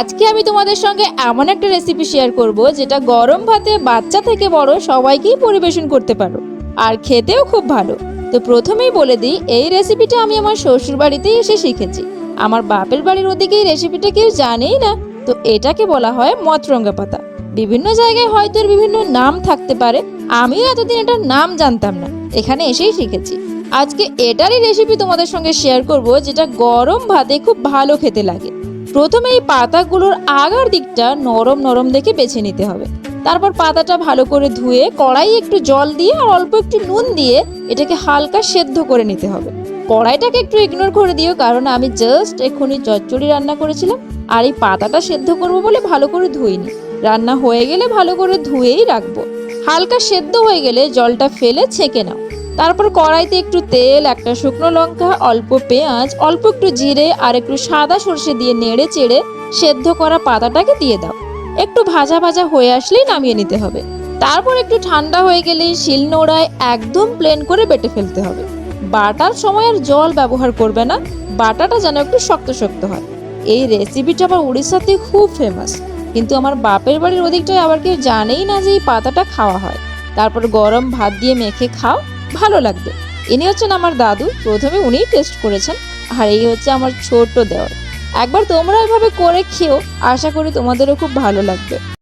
আজকে আমি তোমাদের সঙ্গে এমন একটা রেসিপি শেয়ার করব যেটা গরম ভাতে বাচ্চা থেকে বড় সবাইকেই পরিবেশন করতে পারো, আর খেতেও খুব ভালো। তো প্রথমেই বলে দিই, এই রেসিপিটা আমি আমার শ্বশুর বাড়িতেই এসে শিখেছি। আমার বাপের বাড়ির ওদিকে এই রেসিপিটা কেউ জানেই না। তো এটাকে বলা হয় মতরঙ্গা পাতা। বিভিন্ন জায়গায় হয়তো এর বিভিন্ন নাম থাকতে পারে, আমিও এতদিন এটার নাম জানতাম না। এখানে এসেই শিখেছি। আজকে এটারই রেসিপি তোমাদের সঙ্গে শেয়ার করব যেটা গরম ভাতে খুব ভালো খেতে লাগে। প্রথমে এই পাতাগুলোর আগার দিকটা নরম নরম দেখে বেছে নিতে হবে। তারপর পাতাটা ভালো করে ধুয়ে কড়াই একটু জল দিয়ে আর অল্প একটু নুন দিয়ে এটাকে হালকা সেদ্ধ করে নিতে হবে। কড়াইটাকে একটু ইগনোর করে দিও, কারণ আমি জাস্ট এক্ষুনি চচ্চড়ি রান্না করেছিলাম আর এই পাতাটা সেদ্ধ করব বলে ভালো করে ধুইনি। রান্না হয়ে গেলে ভালো করে ধুয়েই রাখব। হালকা সেদ্ধ হয়ে গেলে জলটা ফেলে ছেঁকে নাও। তারপর কড়াইতে একটু তেল, একটা শুকনো লঙ্কা, অল্প পেঁয়াজ, অল্প একটু জিরে আর একটু সাদা সর্ষে দিয়ে নেড়ে চেড়ে সেদ্ধ করা পাতাটাকে দিয়ে দাও। একটু ভাজা ভাজা হয়ে আসলেই নামিয়ে নিতে হবে। তারপর একটু ঠান্ডা হয়ে গেলে শিলনোড়ায় একদম প্লেন করে বেটে ফেলতে হবে। বাটার সময় আর জল ব্যবহার করবে না, বাটাটা যেন একটু শক্ত শক্ত হয়। এই রেসিপিটা আবার উড়িষ্যাতে খুব ফেমাস কিন্তু আমার বাপের বাড়ির ওদিকটায় আবার কেউ জানেই না যে এই পাতাটা খাওয়া হয়। তারপর গরম ভাত দিয়ে মেখে খাও ভালো লাগবে। ইনি হচ্ছেন আমার দাদু, প্রথমে উনিই টেস্ট করেছেন, আর এই হচ্ছে আমার ছোট দেওয়ার একবার তোমরা এভাবে করে খেও, আশা করি তোমাদেরও খুব ভালো লাগবে।